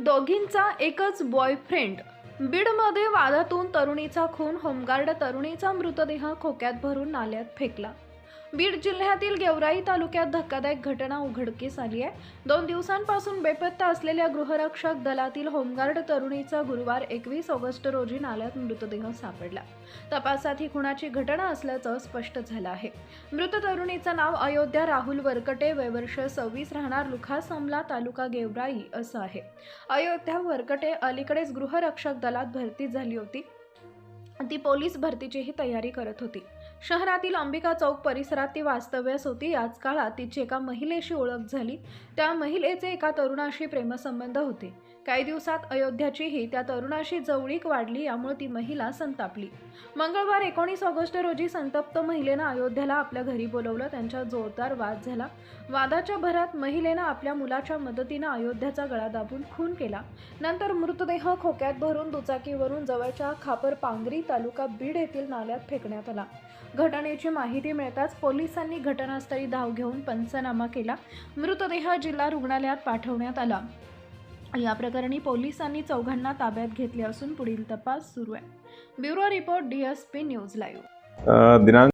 दोघींचा एकच बॉयफ्रेंड बीडमध्ये वादातून तरुणीचा खून होमगार्ड तरुणीचा मृतदेह खोक्यात भरून नाल्यात फेकला. बीड जिल्ह्यातील गेवराई तालुक्यात धक्कादायक घटना उघडकीस आली आहे. दोन दिवसांपासून बेपत्ता असलेल्या गृहरक्षक दलातील होमगार्ड तरुणीचा गुरुवार एकवीस ऑगस्ट रोजी नाल्यात मृतदेह सापडला. तपासात ही खुणाची घटना असल्याचं स्पष्ट झालं आहे. मृत तरुणीचं नाव अयोध्या राहुल वरकटे वयवर्ष सव्वीस राहणार लुखासमला तालुका गेवराई असं आहे. अयोध्या वरकटे अलीकडेच गृहरक्षक दलात भरती झाली होती. ती पोलीस भरतीचीही तयारी करत होती. शहरातील अंबिका चौक परिसरात ती वास्तव्यास होती. याच काळात तिची एका महिलेशी ओळख झाली. त्या महिलेचे एका तरुणाशी प्रेमसंबंध होते. काही दिवसात अयोध्याचीही त्या तरुणाशी जवळीक वाढली यामुळे ती महिला संतापली. मंगळवार एकोणीस ऑगस्ट रोजी संतप्त महिलेनं अयोध्याला आपल्या घरी बोलवलं. त्यांच्या जोरदार वाद झाला. वादाच्या भरात महिलेनं आपल्या मुलाच्या मदतीनं अयोध्याचा गळा दाबून खून केला. नंतर मृतदेह खोक्यात भरून दुचाकीवरून जवळच्या खापर पांगरी तालुका बीड येथील नाल्यात फेकण्यात आला. घटनेची माहिती मिळताच पोलिसांनी घटनास्थळी धाव घेऊन पंचनामा केला. मृतदेह जिल्हा रुग्णालयात पाठवण्यात आला. या प्रकरणी पोलिसांनी चौघांना ताब्यात घेतले असून पुढील तपास सुरू आहे. Bureau report DSP news live. दिनांक